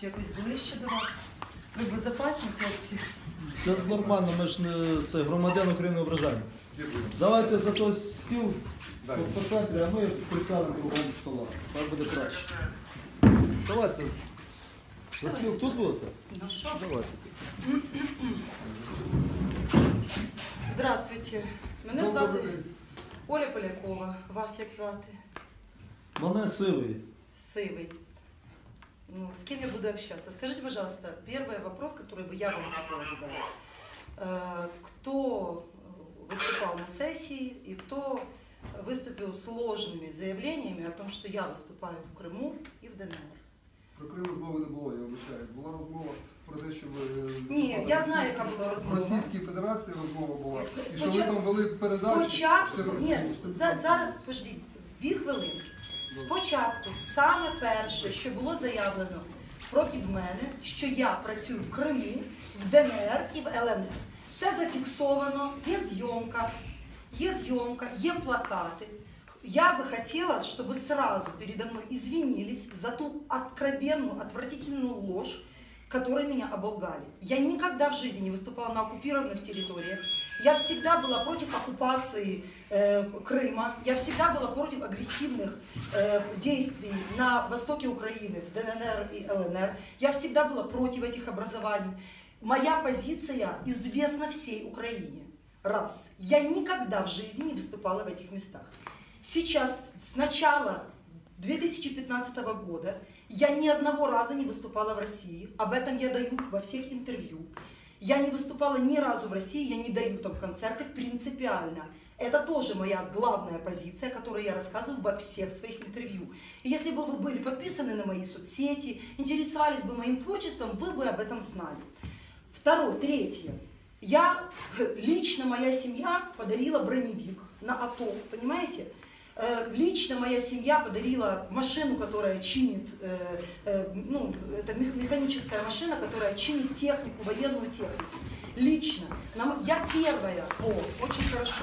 чи якось ближче до вас. Ви безпечні хлопці. Це нормально, ми ж не це громадян України ображаємо. Давайте за той стіл по, по центрі, а ми присядемо кругом стола. Так буде краще. Давайте. За стіл тут будете? Ну що? Давайте. Здравствуйте. Мене звати Оля Полякова. Вас як звати? Мене сивий. Сивый Ну, с кем я буду общаться? Скажите, пожалуйста, первый вопрос, который бы я вам хотела задавать. Э, Кто выступал на сессии и кто выступил с ложными заявлениями о том, что я выступаю в Крыму и в ДНР? Про Крим розмови не було, я вибачаюсь. Була розмова про те, що ви е, Ні, виступали я в знаю, Російській- яка була В розмова. Російській Федерації розмова була. С- І що ви спочат- там вели передачу. Спочатку, чотири ні, роки. за- зараз, пождіть, дві хвилинки. Спочатку, саме перше, що було заявлено проти мене, що я працюю в Криму, в ДНР і в ЛНР. Це зафіксовано, є зйомка, є зйомка, є плакати. Я бы хотела, чтобы сразу передо мной извинились за ту откровенную, отвратительную ложь, которой меня оболгали. Я никогда в жизни не выступала на оккупированных территориях. Я всегда была против оккупации э, Крыма. Я всегда была против агрессивных э, действий на востоке Украины, в ДНР и ЛНР. Я всегда была против этих образований. Моя позиция известна всей Украине. Раз. Я никогда в жизни не выступала в этих местах. Сейчас, с начала 2015 года, я ни одного раза не выступала в России. Об этом я даю во всех интервью. Я не выступала ни разу в России, я не даю там концерты принципиально. Это тоже моя главная позиция, которую я рассказываю во всех своих интервью. И если бы вы были подписаны на мои соцсети, интересовались бы моим творчеством, вы бы об этом знали. Второе, третье. Я, лично моя семья подарила броневик на АТО, понимаете? Э, Лично моя семья подарила машину, которая чинит, э, э, ну, это мех- механическая машина, которая чинит технику, военную технику. Лично. Нам- Я первая. О, очень хорошо.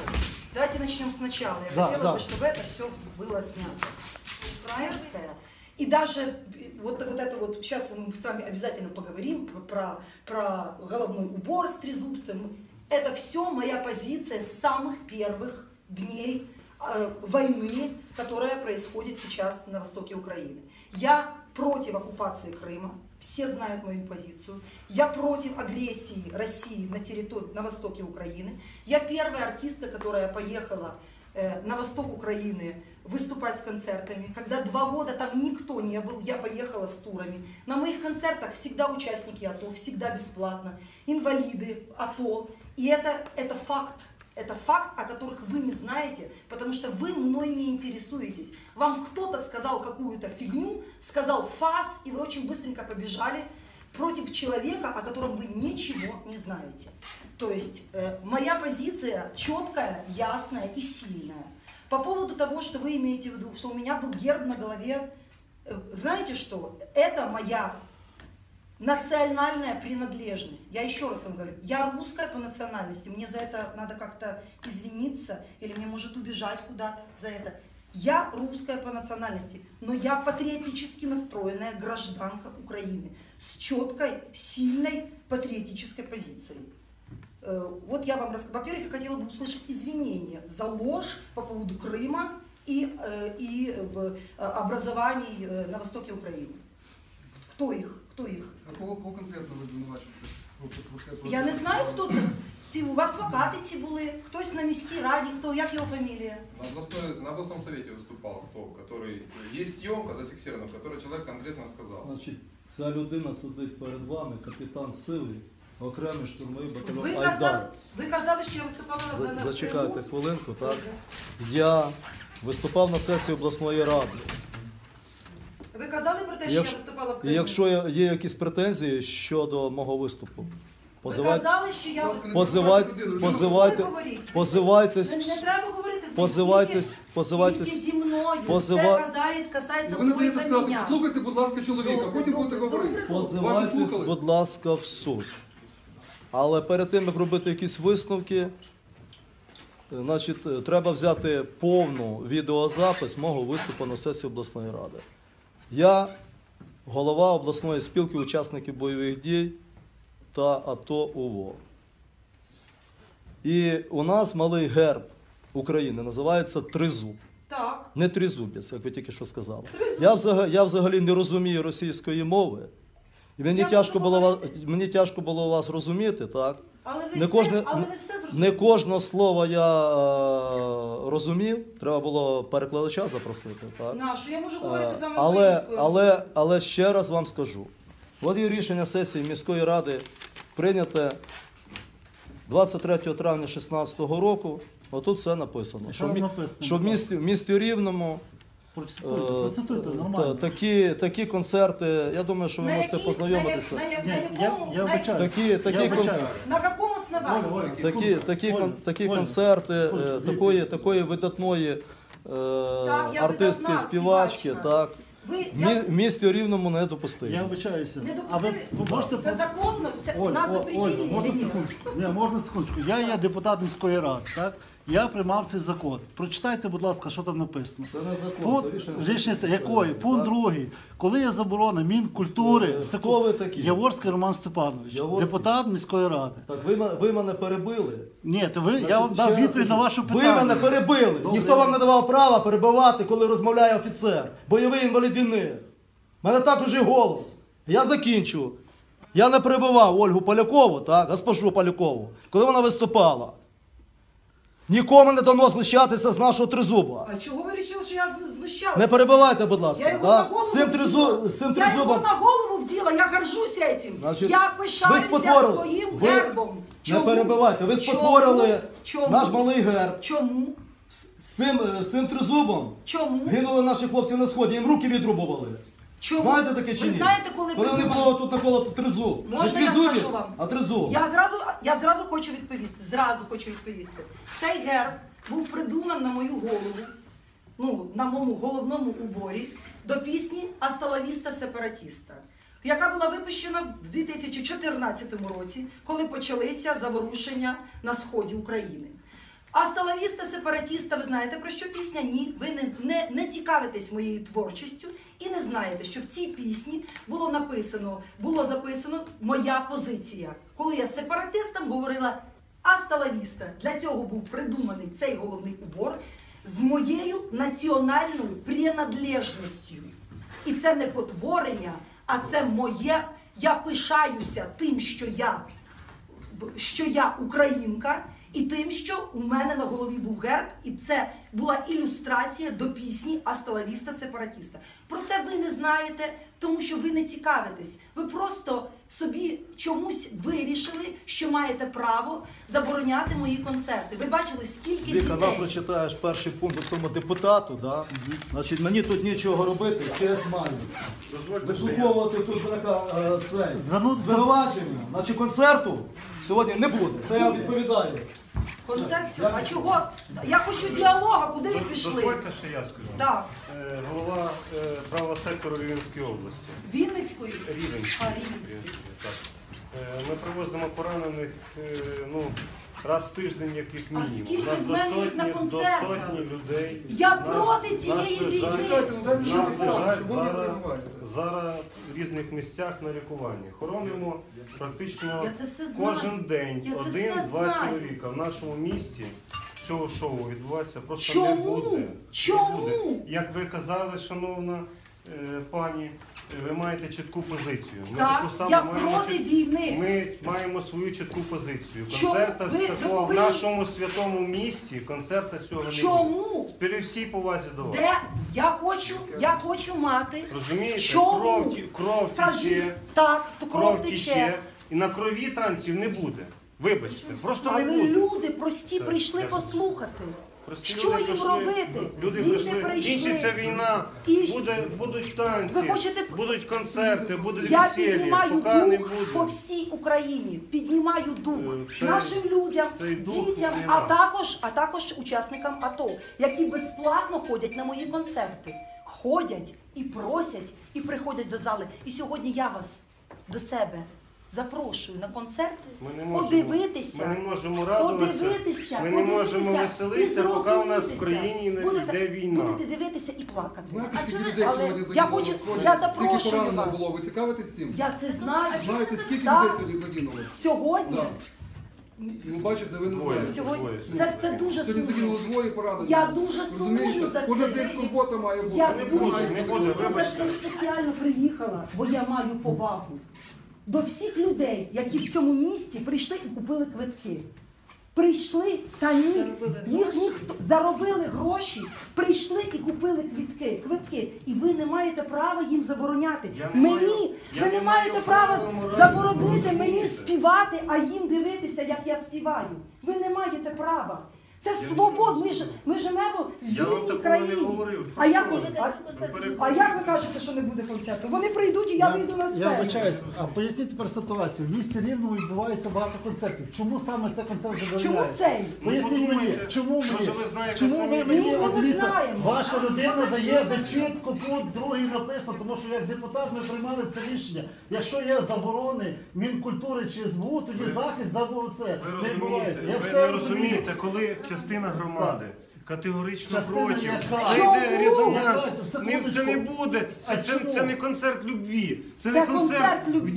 Давайте начнем сначала. Я Да, хотела да. бы, чтобы это все было снято. Украинская. И даже вот, вот это вот, сейчас мы с вами обязательно поговорим про, про головной убор с трезубцем. Это все моя позиция с самых первых дней войны, которая происходит сейчас на востоке Украины. Я против оккупации Крыма, все знают мою позицию. Я против агрессии России на территории, на востоке Украины. Я первая артистка, которая поехала э, на восток Украины выступать с концертами. Когда два года там никто не был, я поехала с турами. На моих концертах всегда участники АТО, всегда бесплатно. Инвалиды АТО. И это, это факт. Это факт, о которых вы не знаете, потому что вы мной не интересуетесь. Вам кто-то сказал какую-то фигню, сказал фас, и вы очень быстренько побежали против человека, о котором вы ничего не знаете. То есть э, моя позиция четкая, ясная и сильная. По поводу того, что вы имеете в виду, что у меня был герб на голове, э, знаете что? Это моя национальная принадлежность. Я еще раз вам говорю, я русская по национальности, мне за это надо как-то извиниться, или мне может убежать куда-то за это. Я русская по национальности, но я патриотически настроенная гражданка Украины с четкой, сильной патриотической позицией. Э, Вот я вам рассказала. Во-первых, я хотела бы услышать извинения за ложь по поводу Крыма и, э, и э, образований на востоке Украины. Кто их? Кто их? А Кого, кого конкретно ви звинувачуєте? Ну, про- про- про- Я не знаю, хто це. Ці у вас плакати ці були, хтось на міській раді, хто, як його фамілія? На, областной, на областном совете выступал кто, который... Есть съемка зафиксирована, в которой человек конкретно сказал. Значить, ця людина сидить перед вами, капітан Сивий, окремий штурмовий Ви батальйон казали, Айдар. ви казали, що я виступала на, За- на Зачекайте Криму. хвилинку, так? Я виступав на сесії обласної ради. Ви казали про те, що Якщо- я виступала в І Криму? якщо є- є якісь претензії щодо мого виступу, Ви позивайте, казали, що я позивайте, позивайте, говоріть. позивайтесь, Не, не треба говорити з ним позивайтесь, тільки, позивайтесь. тільки зі мною. позива- Це казає, касається Ви не тільки сказати, мене. послухайте, будь ласка, чоловіка, Добре, потім будете добре, говорити. добре. позивайтесь, слухали? будь ласка, в суд. Але перед тим, як робити якісь висновки, е, значить, е, треба взяти повну відеозапис мого виступу на сесії обласної ради. Я голова обласної спілки учасників бойових дій та АТО УВО. І у нас малий герб України називається Тризуб. Так. Не тризубець, як ви тільки що сказали. Я взагалі, я взагалі не розумію російської мови. І мені Я тяжко, було вас, говорити. мені тяжко було вас розуміти, так? Але ви, Не все, кожне- але ви все зрозуміли. Не кожне слово я е, розумів, треба було перекладача запросити. Так? Нашу, я можу говорити Е, з вами Але, українською. але, але ще раз вам скажу: от є рішення сесії міської ради прийняте 23 травня 2016 року. Отут все написано. Що Що, в мі- написано, що в місті, в місті Рівному Процитуйте, е, та- нормально. такі, такі концерти, я думаю, що ви на можете познайомитися. На, якому. Такі, такі, такі, такі, такі концерти е, секундочку, дивіться. такої, такої видатної е, я артистки, видатна співачки, так. Ви, В я, місті Рівному не допустимо. Я вибачаюся. не А ви допустили? можете... Це законно, все, Оль, нас запретили. Ольга, можна секундочку? Ні, можна секундочку. Я є депутат міської ради, так? Я приймав цей закон. Прочитайте, будь ласка, що там написано. Це не закон, Пункт, це рішення рішення якої? Пункт другий. Коли є заборона Мінкультури, Е, хто ви такі? Яворський Роман Степанович, Яворський? депутат міської ради. Так, ви, ви мене перебили. Ні, то ви, я вам дав відповідь на кажу, ваше Ви мене перебили. Добре. Ніхто вам не давав права перебивати, коли розмовляє офіцер. Бойовий інвалід війни. У мене також є голос. Я закінчу. Я не перебивав Ольгу Полякову, так, госпожу Полякову, коли вона виступала. Нікому не дано знущатися з нашого тризуба. А чого ви вирішили, що я з- знущалася? Не перебивайте, будь ласка. Я його да? на голову з цим, тризу... з цим Я його тризубом на голову вділа, я горжуся этим. Значить, я ви пишаюся спотворили. своїм Ви гербом. Не перебивайте, ви спотворили Чому? наш малий герб. Чому? З, з цим, е, з цим тризубом Чому? гинули наші хлопці на сході, їм руки відрубували. Чому? Знаєте таке чи Ви знаєте, коли Коли вони придумали? було тут наколо тризуб. Можна я скажу вам? а тризуб. Я зразу, я зразу хочу відповісти. Зразу хочу відповісти. Цей герб був придуманий на мою голову, ну, на моєму головному уборі до пісні Асталавіста сепаратіста, яка була випущена в 2014 році, коли почалися заворушення на сході України. Асталавіста сепаратіста, ви знаєте про що пісня? Ні, ви не, не, не цікавитесь моєю творчістю і не знаєте, що в цій пісні було написано, було записано моя позиція. Коли я сепаратистам говорила Асталавіста. Для цього був придуманий цей головний убор з моєю національною принадлежністю. І це не потворення, а це моє. Я пишаюся тим, що я що я українка, і тим, що у мене на голові був герб, і це була ілюстрація до пісні Асталавіста Сепаратіста. Про це ви не знаєте, тому що ви не цікавитесь. Ви просто собі чомусь вирішили, що маєте право забороняти мої концерти. Ви бачили, скільки Віка, нам дітей. прочитаєш перший пункт у цьому депутату, да? значить мені тут нічого робити, честь маю. Вислуховувати тут така е, це, Звернутися- звинувачення, значить концерту сьогодні не буде. Це я відповідаю. Концерт сьогодні. А чого? Я хочу діалога, куди ви пішли? Дозвольте, що я скажу. Так, Е, Голова е, правого сектору Рівненської області. Вінницької. Рівенської. А, Рівненської. Так. Е, Ми привозимо поранених е, ну, раз в тиждень, яких мінімум. скільки в мене до їх на сотні, до концертах? сотні людей. Я проти цієї війни. Ну Нас лежать зараз, зараз в різних місцях на лікуванні. Хоронимо практично Я це все знаю. кожен день Я це все один-два знаю. чоловіка. В нашому місті цього шоу відбувається просто Чому? не буде. Не Чому? буде. Як ви казали, шановна е, пані, ви маєте чітку позицію. Ми Так, таку саму я маємо проти чіт- війни. Ми маємо свою чітку позицію. Чому? Концерта Ви- ви такого в повинні- нашому святому місті концерта цього не буде. Чому? При всій повазі до вас. Де я хочу, я хочу мати. Розумієте? Чому? Кров, ті- кров Скажіть, тече, так, то кров кров тече. і на крові танців не буде. Вибачте, просто не Але буде. люди прості Так, прийшли послухати. Прості Що люди їм прийшли, робити? Люди Діти прийшли. прийшли. Кінчиться війна, І- буде, будуть танці, Ви хочете- будуть концерти, буде Я весілля. піднімаю Поки не дух буде. по всій Україні. Піднімаю дух Е, це- нашим людям, цей дух дітям, а також, а також учасникам АТО, які безплатно ходять на мої концерти. Ходять і просять, і приходять до зали. І сьогодні я вас до себе запрошую на концерт Ми не можемо, подивитися. ми не можемо радуватися, Подивитися, ми не можемо подивитися веселитися, і поки у нас в країні не Будете- йде війна. Будете дивитися і плакати. Знаєте, скільки людей але сьогодні я хочу- я Скільки запрошую поранено вас. було? Ви цікавитесь цим? Я це знаю. Знаєте, скільки Так. людей сьогодні загинуло? Сьогодні, Да. Ну, бачите, ви не знаєте. сьогодні Ну, це, це дуже Сьогодні сумно. загинуло двоє поранені. Я дуже сумую за Кожен це. день скорбота має бути. Я Не дуже буде, не буде, сумую за це спеціально приїхала, бо я маю повагу до всіх людей, які в цьому місті прийшли і купили квитки. Прийшли самі, їх ніхто заробили гроші, прийшли і купили квитки, квитки. І ви не маєте права їм забороняти. Я мені я ви не не маєте права права заборонити мені співати, а їм дивитися, як я співаю. Ви не маєте права. Це свобода. Ми, ж, ми живемо в Я вам вільній такого країні. не говорив. А як, ви, а, а як ви кажете, що не буде концерту? Вони прийдуть і я вийду на Я сцену. вибачаюсь, а поясніть тепер ситуацію. В місті Рівному відбувається багато концертів. Чому саме цей концерт Чому забороняється? цей? Ну, мені, подумайте, чому що мені? ж ви знаєте чому самі? ви мені Ні, ми от не дивіться, знаємо. ваша людина дає, де чітко пункт другий написано, тому що як депутат ми приймали це рішення. Якщо є заборони Мінкультури чи СБУ, тоді захист забору це Ви не відбувається. розумієте, Я ви все не розумію. розумієте, коли частина громади категорично Частина проти, яка? це Чому? йде резонанс. Це Не- Це не буде, це, це, це не концерт любві, це, Це не концерт концерт любві.